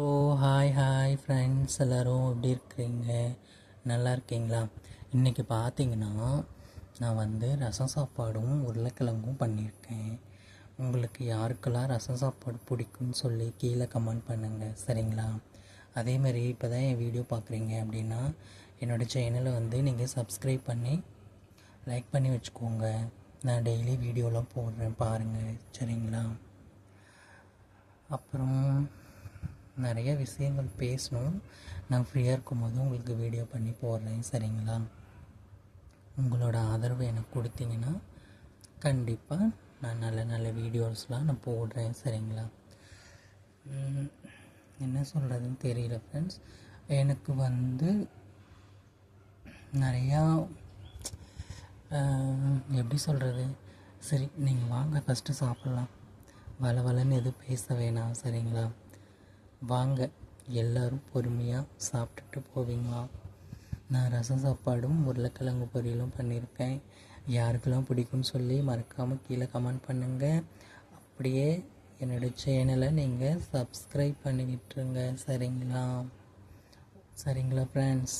ஓ hi hi friends எல்லோரும் எப்படி இருக்கிறீங்க? நல்லா இருக்கீங்களா? இன்றைக்கி பார்த்தீங்கன்னா நான் வந்து ரசம் சாப்பாடும் உருளைக்கிழங்கும் பண்ணியிருக்கேன். உங்களுக்கு யாருக்கெல்லாம் ரசம் சாப்பாடு பிடிக்கும்னு சொல்லி கீழே கமெண்ட் பண்ணுங்கள் சரிங்களா? அதே மாதிரி இப்போ தான் என் வீடியோ பார்க்குறீங்க அப்படின்னா என்னோடய சேனலை வந்து நீங்கள் சப்ஸ்கிரைப் பண்ணி லைக் பண்ணி வச்சுக்கோங்க. நான் டெய்லி வீடியோலாம் போடுறேன் பாருங்கள் சரிங்களா? அப்புறம் நிறைய விஷயங்கள் பேசணும். நான் ஃப்ரீயாக இருக்கும்போது உங்களுக்கு வீடியோ பண்ணி போடுறேன் சரிங்களா? உங்களோட ஆதரவு எனக்கு கொடுத்தீங்கன்னா கண்டிப்பாக நான் நல்ல நல்ல வீடியோஸ்லாம் நான் போடுறேன் சரிங்களா? என்ன சொல்கிறதுன்னு தெரியல ஃப்ரெண்ட்ஸ் எனக்கு வந்து நிறையா எப்படி சொல்கிறது சரி நீங்கள் வாங்க ஃபஸ்ட்டு சாப்பிட்லாம். வள வளன்னு எதுவும் பேச வேணாம் சரிங்களா? வாங்க. எல்லாரும் பொறுமையாக சாப்பிட்டுட்டு போவீங்களா? நான் ரசம் சாப்பாடும் உருளைக்கிழங்கு பொரியலும் பண்ணியிருக்கேன் யாருக்கெல்லாம் பிடிக்கும்னு சொல்லி மறக்காமல் கீழே கமெண்ட் பண்ணுங்கள் அப்படியே என்னோடய சேனலை நீங்கள் சப்ஸ்கிரைப் பண்ணிக்கிட்டுருங்க. சரிங்களா? சரிங்களா ஃப்ரெண்ட்ஸ்